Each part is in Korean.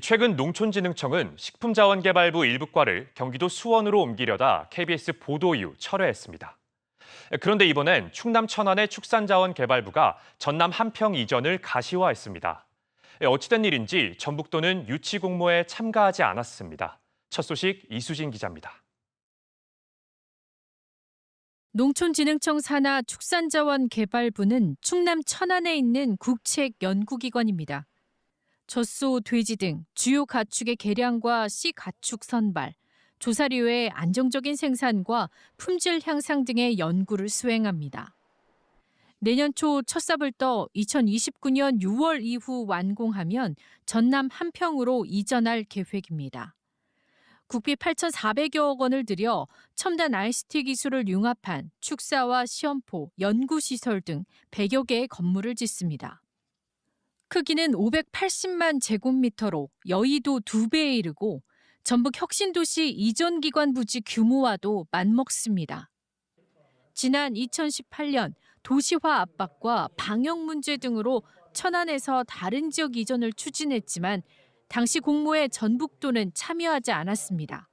최근 농촌진흥청은 식품자원개발부 일부과를 경기도 수원으로 옮기려다 KBS 보도 이후 철회했습니다. 그런데 이번엔 충남 천안의 축산자원개발부가 전남 한평 이전을 가시화했습니다. 어찌된 일인지 전북도는 유치 공모에 참가하지 않았습니다. 첫 소식 이수진 기자입니다. 농촌진흥청 산하 축산자원개발부는 충남 천안에 있는 국책 연구기관입니다. 젖소, 돼지 등 주요 가축의 개량과 씨 가축 선발, 조사료의 안정적인 생산과 품질 향상 등의 연구를 수행합니다. 내년 초 첫 삽을 떠 2029년 6월 이후 완공하면 전남 한평으로 이전할 계획입니다. 국비 8,400여억 원을 들여 첨단 ICT 기술을 융합한 축사와 시험포, 연구시설 등 100여 개의 건물을 짓습니다. 크기는 580만 제곱미터로 여의도 2배에 이르고 전북 혁신도시 이전 기관 부지 규모와도 맞먹습니다. 지난 2018년 도시화 압박과 방역 문제 등으로 천안에서 다른 지역 이전을 추진했지만 당시 공모에 전북도는 참여하지 않았습니다.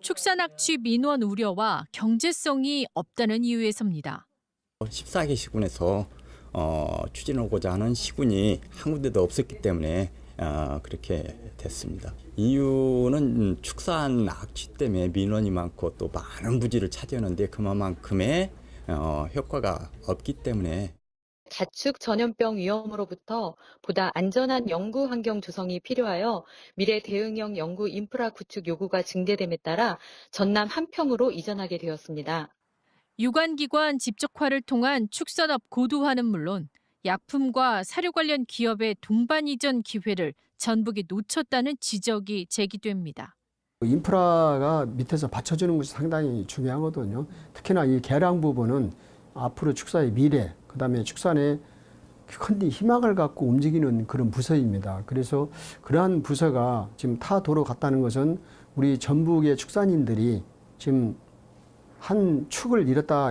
축산학취 민원 우려와 경제성이 없다는 이유에서입니다. 14개 시군에서 어, 추진하고자 하는 시군이 한 군데도 없었기 때문에 어, 그렇게 됐습니다. 이유는 축산 악취 때문에 민원이 많고 또 많은 부지를 차지하는데 그만큼의 어, 효과가 없기 때문에 가축 전염병 위험으로부터 보다 안전한 연구 환경 조성이 필요하여 미래 대응형 연구 인프라 구축 요구가 증대됨에 따라 전남 한평으로 이전하게 되었습니다. 유관기관 집적화를 통한 축산업 고도화는 물론 약품과 사료 관련 기업의 동반 이전 기회를 전북이 놓쳤다는 지적이 제기됩니다. 인프라가 밑에서 받쳐주는 것이 상당히 중요하거든요. 특히나 이 개량 부분은 앞으로 축사의 미래, 그 다음에 축산에 큰 희망을 갖고 움직이는 그런 부서입니다. 그래서 그러한 부서가 지금 타 도로 갔다는 것은 우리 전북의 축산인들이 지금 한 축을 잃었다.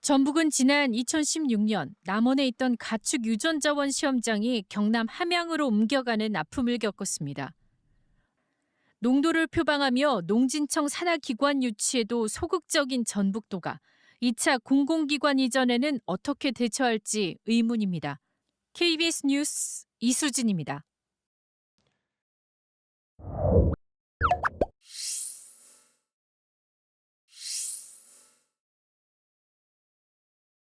전북은 지난 2016년 남원에 있던 가축 유전자원 시험장이 경남 함양으로 옮겨가는 아픔을 겪었습니다. 농도를 표방하며 농진청 산하기관 유치에도 소극적인 전북도가 2차 공공기관 이전에는 어떻게 대처할지 의문입니다. KBS 뉴스 이수진입니다.